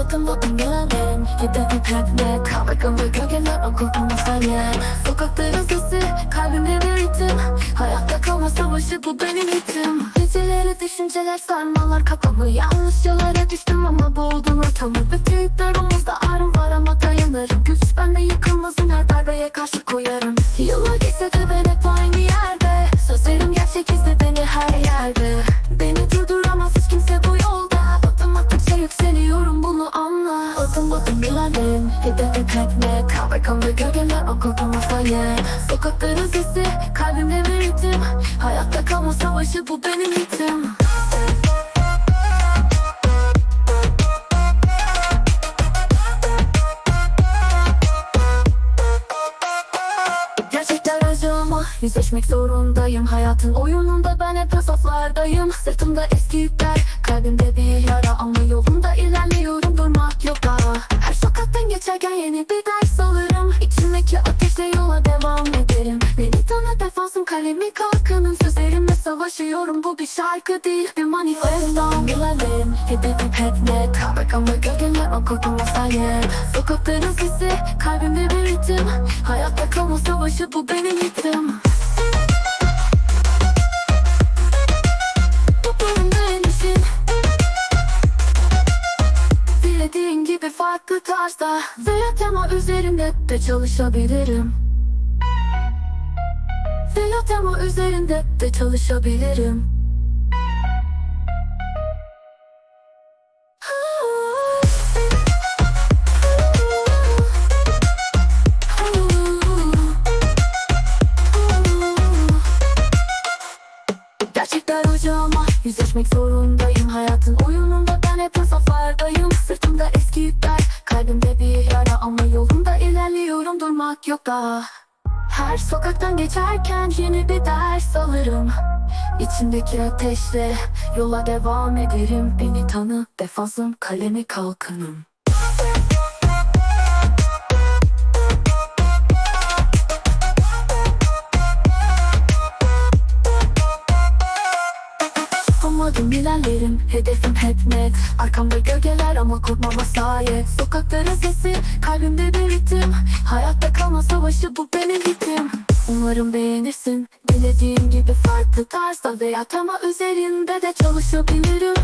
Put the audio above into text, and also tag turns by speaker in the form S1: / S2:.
S1: Adım adım gelen Hedefim hep net Kavragım ve gölgeler o korkmama sayem Sokakların sesi kalbimde bir ritim. Hayatta kalma savaşı bu benim ritim Geceleri düşünceler sarmalar kafamı. Yanlış yollara düştüm ama boğuldum ortamı. Büyükler omuzda ağrım var ama dayanırım. Güç bende yıkılmasın her darbeye karşı koyarım. Yıllar geçse de ben hep aynı yerde. Sözlerim gerçek izle beni her yerde Hedefim hep net Kavragam ve gölgeler o korkmama sayem Sokakların sesi kalbimde bir ritim. Hayatta kalma savaşı bu benim ritim. Yüzleşmek zorundayım. Hayatın oyununda ben hep saflardayım Sırtımda eski yükler kalbimde bir yara Ama yolunda geçerken yeni bir ders alırım. İçimdeki ateşle yola devam ederim. Beni tanı defansım kalemi kalkanım Sözlerimle savaşıyorum. Bu bir şarkı değil Bir manifestom ilerlerim Hedefim hep net. Ve gölgeler o korkmama sayem. Sokakların sesi kalbimde bir ritim. Hayatta kalma savaşı bu benim ritim Dilediğin gibi farklı tarzda. Veya tema üzerinde de çalışabilirim? Veya tema üzerinde de çalışabilirim? Gerçekler acı ama yüzleşmek zorundayım daha Her sokaktan geçerken yeni bir ders alırım. İçimdeki ateşle yola devam ederim. Beni tanı defansım kalemi kalkanım Amadım ilerlerim, hedefim hep net. Arkamda gölgeler ama korkmama sahip. Sokakların sesi, kalbimde bir ritim. Hayatta kalma savaşı bu benim ritim Umarım beğenirsin. Dilediğim gibi farklı tarzda Veya tema üzerinde de çalışabilirim